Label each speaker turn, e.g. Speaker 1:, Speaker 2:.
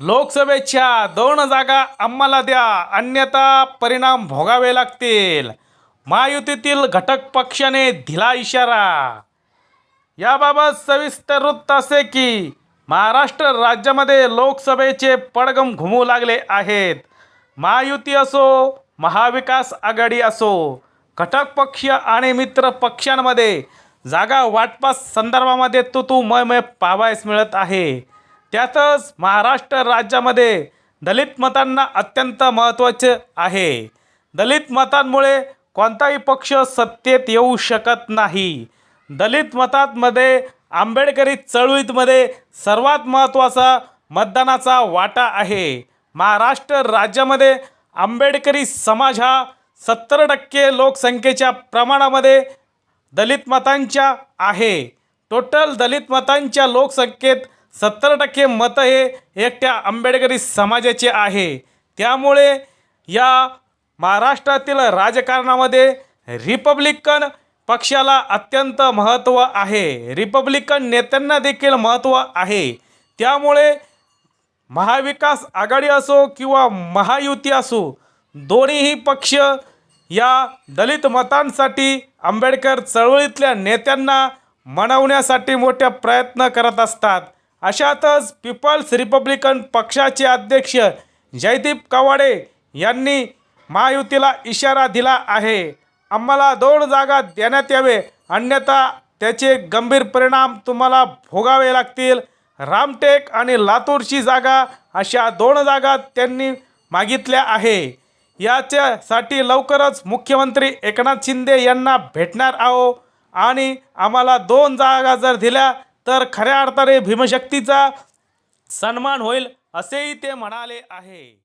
Speaker 1: लोकसभेच्या दोन जागा आम्हाला द्या. अन्यथा परिणाम भोगावे लागतील. महायुतीतील घटक पक्षाने दिला इशारा. याबाबत सविस्तर वृत्त असे की महाराष्ट्र राज्यामध्ये लोकसभेचे पडगम घुमू लागले आहेत. महायुती असो महाविकास आघाडी असो घटक पक्ष आणि मित्र पक्षांमध्ये जागा वाटपास संदर्भामध्ये तू तू मय पाहावयास मिळत आहे. त्यातच महाराष्ट्र राज्यामध्ये दलित मतांना अत्यंत महत्त्वाचे आहे. दलित मतांमुळे कोणताही पक्ष सत्तेत येऊ शकत नाही. दलित मतांमध्ये आंबेडकरी चळवळीमध्ये सर्वात महत्त्वाचा मतदानाचा वाटा आहे. महाराष्ट्र राज्यामध्ये आंबेडकरी समाज हा सत्तर टक्के लोकसंख्येच्या प्रमाणामध्ये दलित मतांच्या आहे. टोटल दलित मतांच्या लोकसंख्येत सत्तर टक्के मतं हे एकट्या आंबेडकरी समाजाचे आहे. त्यामुळे या महाराष्ट्रातील राजकारणामध्ये रिपब्लिकन पक्षाला अत्यंत महत्त्व आहे. रिपब्लिकन नेत्यांना देखील महत्त्व आहे. त्यामुळे महाविकास आघाडी असो किंवा महायुती असो दोन्हीही पक्ष या दलित मतांसाठी आंबेडकर चळवळीतल्या नेत्यांना मनवण्यासाठी मोठ्या प्रयत्न करत असतात. अशातच पीपल्स रिपब्लिकन पक्षाचे अध्यक्ष जयदीप कवाडे यांनी महायुतीला इशारा दिला आहे. आम्हाला दोन जागा देण्यात यावे अन्यथा त्याचे गंभीर परिणाम तुम्हाला भोगावे लागतील. रामटेक आणि लातूरची जागा अशा दोन जागा त्यांनी मागितल्या आहे. याच्यासाठी लवकरच मुख्यमंत्री एकनाथ शिंदे यांना भेटणार आहो आणि आम्हाला दोन जागा जर दिल्या तर खऱ्या अर्थाने भीमशक्तीचा सन्मान होईल असेही ते म्हणाले आहे.